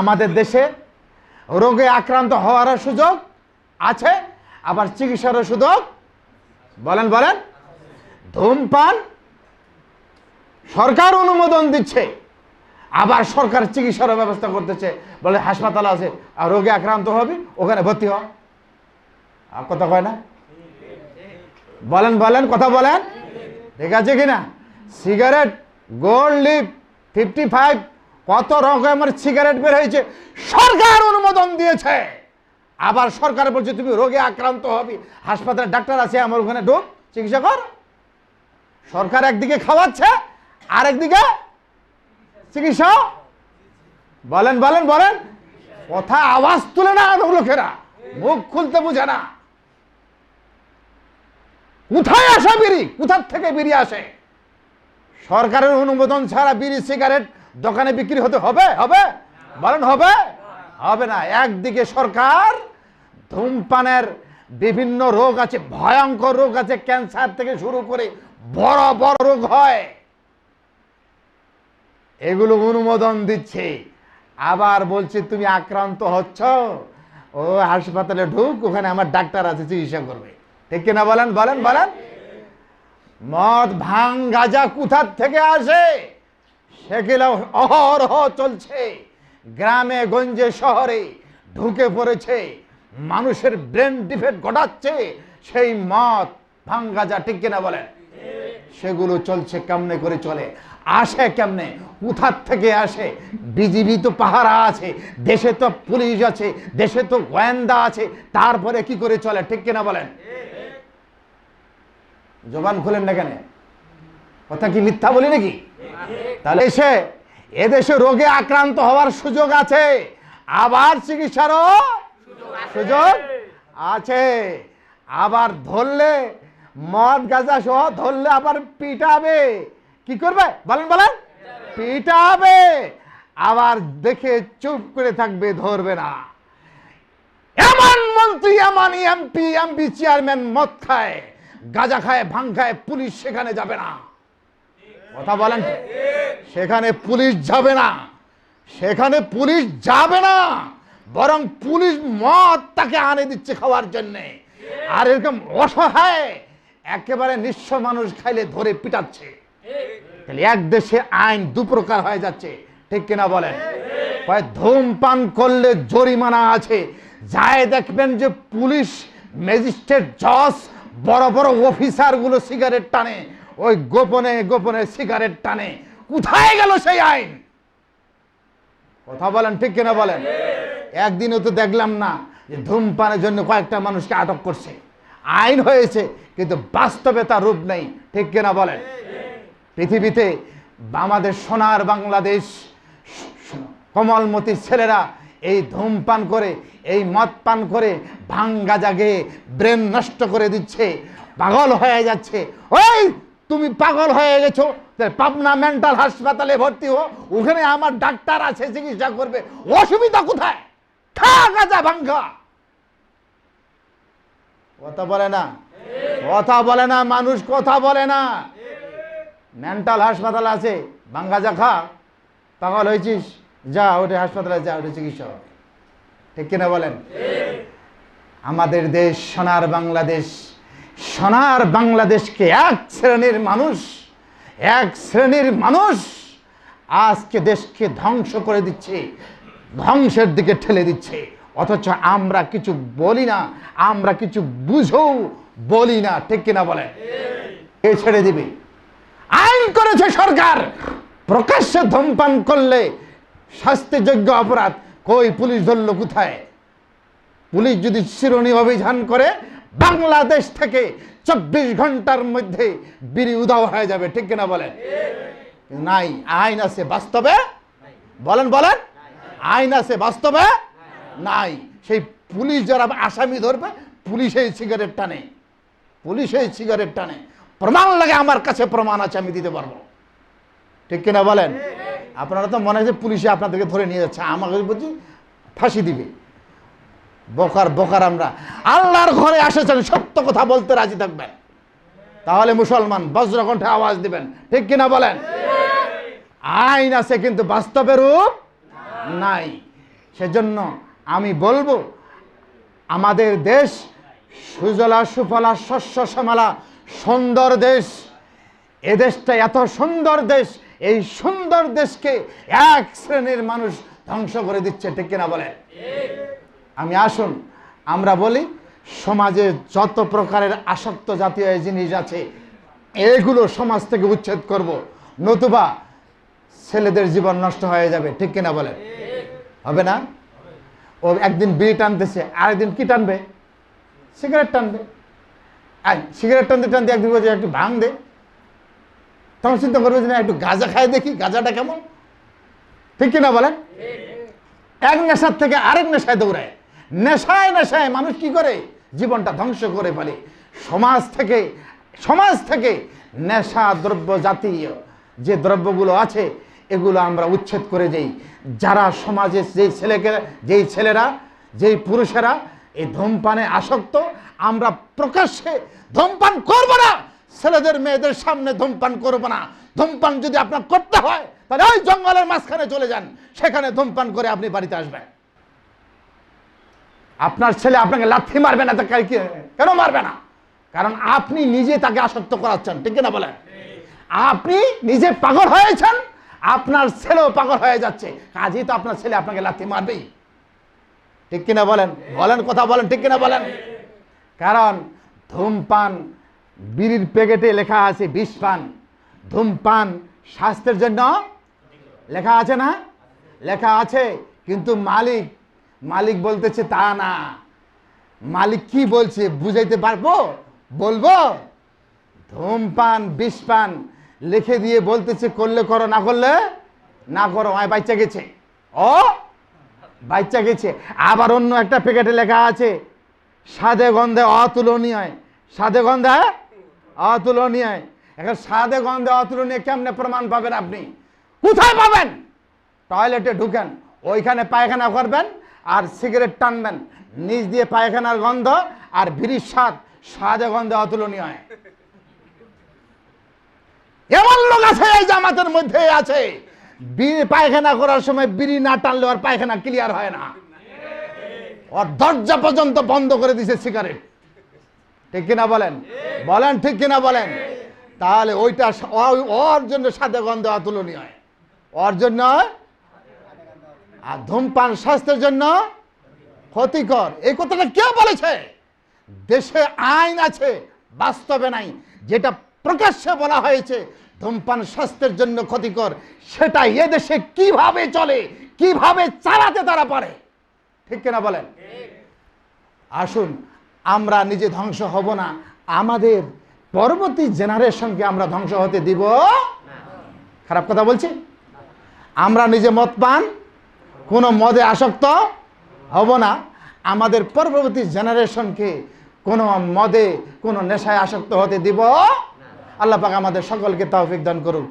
আমাদের দেশে রোগে আক্রান্ত হওয়ারও সুযোগ আছে, আবার চিকিৎসারও সুযোগ। বলেন বলেন। ধূমপান সরকার অনুমোদন দিচ্ছে, আবার সরকার চিকিৎসারও ব্যবস্থা করতেছে। বলে, হাসপাতাল আছে, আর রোগে আক্রান্ত হবে, ওখানে ভর্তি হ আর কথা কয় না? বলেন বলেন, কথা বলেন। ঠিক আছে কিনা? Cigarette, gold leaf fifty five কত রকমের সিগারেট বের হয়েছে? সরকার অনুমোদন দিয়েছে। আবার সরকার বলছে, তুমি রোগে আক্রান্ত হবে। হাসপাতালে ডাক্তার আছে, আমার ওখানে ঢোক, চিকিৎসা কর। সরকার একদিকে খাওয়াচ্ছে আর একদিকে চিকিৎসা। বলেন বলেন বলেন। কথা আওয়াজ তুলে না লোকেরা। মুখ খুলতে বুঝে না। কোথায় আসে বিড়ি? কোথার থেকে বিড়ি আসে? সরকারের অনুমোদন ছাড়া বিড়ি সিগারেট দোকানে বিক্রি হতে হবে? হবে? বলেন হবে? হবে না। একদিকে সরকার, ধূমপানের বিভিন্ন রোগ আছে, ভয়ঙ্কর রোগ আছে, ক্যান্সার থেকে শুরু করে বড় বড় রোগ হয়। এগুলো অনুমোদন দিচ্ছে। আবার বলছে, তুমি আক্রান্ত হচ্ছ, ও হাসপাতালে ঢুক, ওখানে আমার ডাক্তার আছে, চিকিৎসা করবে। ঠিক কিনা বলেন? বলেন বলেন। মদ ভাং গাজা কোথার থেকে আসে? সেগুলো অহরহ চলছে। গ্রামে, গঞ্জে, শহরে ঢুকে পড়েছে। মানুষের ব্রেন ডিফেক্ট ঘটাচ্ছে। সেই মদ ভাং যা ঠিক কিনা বলেন, সেগুলো চলছে কেমনে করে চলে? আসে কেমনে? কোথার থেকে আসে? বিজিবি তো পাহারা আছে, দেশে তো পুলিশ আছে, দেশে তো গোয়েন্দা আছে, তারপরে কি করে চলে ঠিক কিনা বলেন? জবান খুলেন না কেন? কথা কি মিথ্যা বলি নাকি? তাহলে এসে এদেশে রোগে আক্রান্ত হওয়ার সুযোগ আছে। আবার চিকিৎসারও সুযোগ আছে। আবার ধরলে, মদ, গাঁজা সহ ধরলে আবার পিটাবে। কি করবে? বলেন বলেন। পিটাবে। আবার দেখে চুপ করে থাকবে, ধরবে না। এমন মন্ত্রী, এমন এমপি এমপি চেয়ারম্যান মদ খায়, গাঁজা খায়, ভাং খায়, পুলিশ সেখানে যাবে না। কথা বলেন। সেখানে পুলিশ যাবে না। সেখানে পুলিশ যাবে না। বরং পুলিশ মদ তাকে আনে দিচ্ছে খাওয়ার জন্যে। আর এরকম অসহায়, একেবারে নিঃস্ব মানুষ খাইলে ধরে পিটাচ্ছে। এক দেশে আইন দু প্রকার হয়ে যাচ্ছে। ঠিক কিনা বলেন? ধূমপান করলে জরিমানা আছে। যায় দেখবেন যে পুলিশ ম্যাজিস্ট্রেট জজ বড় বড় অফিসারগুলো সিগারেট টানে। ওই গোপনে গোপনে সিগারেট টানে। কোথায় গেল সেই আইন? কথা বলেন, ঠিক কিনা বলেন? একদিনও তো দেখলাম না যে ধূমপানের জন্য কয়েকটা মানুষকে আটক করছে। আইন হয়েছে, কিন্তু বাস্তবে তার রূপ নেই। ঠিক কিনা বলেন? পৃথিবীতে আমাদের সোনার বাংলাদেশ কমলমতি ছেলেরা এই ধূমপান করে, এই মদ পান করে ভাঙ্গা জাগে ব্রেন নষ্ট করে দিচ্ছে, পাগল হয়ে যাচ্ছে। ওই তুমি পাগল হয়ে গেছো পাবনা মেন্টাল হাসপাতালে ভর্তি হো ওখানে আমার ডাক্তার আছে, চিকিৎসা করবে, অসুবিধা কোথায়? ভাঙ্গা। কথা বলে না? কথা বলে না, মানুষ কথা বলে না। মেন্টাল হাসপাতাল আছে, ভাঙ্গা যা খা, পাগল হয়েছিস, যা ওটা হাসপাতালে, যা ওটা চিকিৎসা ঠিক কিনা বলেন? আমাদের দেশ, সোনার বাংলাদেশ সোনার বাংলাদেশকে এক শ্রেণির মানুষ, এক শ্রেণির মানুষ আজকে দেশকে ধ্বংস করে দিচ্ছে, ধ্বংসের দিকে ঠেলে দিচ্ছে। অথচ আমরা কিছু বলি না, আমরা কিছু বুঝেও বলি না, ঠিক কিনা বলে এ ছেড়ে দিবে। আইন করেছে সরকার, প্রকাশ্যে ধূমপান করলে শাস্তিযোগ্য অপরাধ। কই পুলিশ ধরলো কোথায়? পুলিশ যদি শিরোনি অভিযান করে বাংলাদেশ থেকে চব্বিশ ঘণ্টার মধ্যে বিড়ি উদাও হয়ে যাবে, ঠিক কিনা বলেন? নাই, আইন আছে বাস্তবে? বলেন বলেন। আইন আছে বাস্তবে? নাই। সেই পুলিশ যারা আসামি ধরবে, পুলিশ এই সিগারেট টানে। পুলিশ এই সিগারেট টানে। প্রমাণ লাগে, আমার কাছে প্রমাণ আছে, আমি দিতে পারব। ঠিক কিনা বলেন? আপনারা তো মনে হয় পুলিশে আপনাদেরকে ধরে নিয়ে যাচ্ছে, আমাকে বলছি ফাঁসি দিবে। বকার বকার আমরা। আল্লাহর ঘরে এসেছেন সত্য কথা বলতে রাজি থাকবেন। তাহলে মুসলমান বজ্রকণ্ঠে আওয়াজ দিবেন। ঠিক কিনা বলেন? আইন আছে কিন্তু বাস্তবে রূপ নাই। সেজন্য আমি বলব, আমাদের দেশ সুজলা, সুফলা, শস্য, শ্যামলা, সুন্দর দেশ। এ দেশটা এত সুন্দর দেশ, এই সুন্দর দেশকে এক শ্রেণির মানুষ ধ্বংস করে দিচ্ছে, ঠিক কিনা বলেন? আমি আসুন, আমরা বলি সমাজে যত প্রকারের আসক্ত জাতীয় জিনিস আছে, এগুলো সমাজ থেকে উচ্ছেদ করব। নতুবা ছেলেদের জীবন নষ্ট হয়ে যাবে, ঠিক কিনা বলে হবে না? ও একদিন বিড়ি টানতেছে, আরেকদিন কি টানবে? সিগারেট টানবে। আর সিগারেট টানতে টানতে একদিন বলছে, একটু ভাঙ দে। তখন চিন্তা করবে যে না, একটু গাঁজা খাই দেখি, গাঁজাটা কেমন? ঠিক কিনা বলেন? এক নেশার থেকে আরেক নেশায় দৌড়ায়। নেশায় নেশায় মানুষ কি করে? জীবনটা ধ্বংস করে ফেলে। সমাজ থেকে সমাজ থেকে নেশা দ্রব্য জাতীয় যে দ্রব্যগুলো আছে, এগুলো আমরা উচ্ছেদ করে দেই। যারা সমাজে যেই ছেলেকে, যেই ছেলেরা, যেই পুরুষেরা এই ধূমপানে আসক্ত, আমরা প্রকাশ্যে ধূমপান করব না। ছেলেদের, মেয়েদের সামনে ধূমপান করব না। ধূমপান যদি আপনার করতে হয়, তাহলে ওই জঙ্গলের মাঝখানে চলে যান। সেখানে ধূমপান করে আপনি বাড়িতে আসবেন। আপনার ছেলে আপনাকে লাথি মারবে না কেন মারবে না? কারণ আপনি নিজে তাকে আসক্ত করাচ্ছেন, ঠিক না বলেন? আপনি নিজে পাগল হয়েছেন, আপনার ছেলেও পাগল হয়ে যাচ্ছে, কাজেই তো আপনার ছেলে আপনাকে লাথি মারবেই। ঠিক কিনা বলেন? বলেন কথা বলেন, ঠিক কিনা বলেন? কারণ ধূমপান, বিড়ির প্যাকেটে লেখা আছে বিষ পান। ধূমপান স্বাস্থ্যের জন্য লেখা আছে না? লেখা আছে, কিন্তু মালিক মালিক বলতেছে, তা না। মালিক কি বলছে, বুঝাইতে পারব? বলব? ধূমপান, বিষপান লিখে দিয়ে বলতেছে, করলে করো, না করলে না করো। আমায় বাচ্চা গেছে। ও, বাচ্চা গেছে। আবার অন্য একটা প্যাকেটে লেখা আছে স্বাদে গন্ধে অতুলনীয়। স্বাদে গন্ধে অতুলনীয়? এখন স্বাদে গন্ধে অতুলনীয় কেমনে প্রমাণ পাবেন আপনি? কোথায় পাবেন? টয়লেটে ঢুকেন। ওইখানে পায়খানা করবেন। আর সিগারেট টানবেন। নিচ দিয়ে পায়খানার গন্ধ আর বিড়ির স্বাদ স্বাদে গন্ধে অতুলনীয়। এমন লোক আছে এই জামাতের মধ্যে আছে। পায়খানা করার সময় বিড়ি না টানলে আর পায়খানা ক্লিয়ার হয় না। ওর দরজা পর্যন্ত বন্ধ করে দিছে সিগারেট। ঠিক কিনা বলেন? বলেন ঠিক কিনা বলেন? তাহলে ওইটা ওর জন্য সাথে গন্ধ অতুলনীয়। ওর জন্য আর ধূমপান স্বাস্থ্যের জন্য ক্ষতিকর। এই কথাটা কে বলেছে? দেশে আইন আছে, বাস্তবে নাই। যেটা প্রকাশ্যে বলা হয়েছে, ধূমপান স্বাস্থ্যের জন্য ক্ষতিকর সেটা এ দেশে কীভাবে চলে, কীভাবে চালাতে তারা পারে? ঠিক কিনা বলেন? আসুন, আমরা নিজে ধ্বংস হব না। আমাদের পরবর্তী জেনারেশনকে আমরা ধ্বংস হতে দিব? খারাপ কথা বলছি? আমরা নিজে মত পান কোনো মদে আসক্ত হব না। আমাদের পরবর্তী জেনারেশনকে কোনো মদে, কোনো নেশায় আসক্ত হতে দিব। আল্লাহ পাক আমাদের সকলকে তৌফিক দান করুন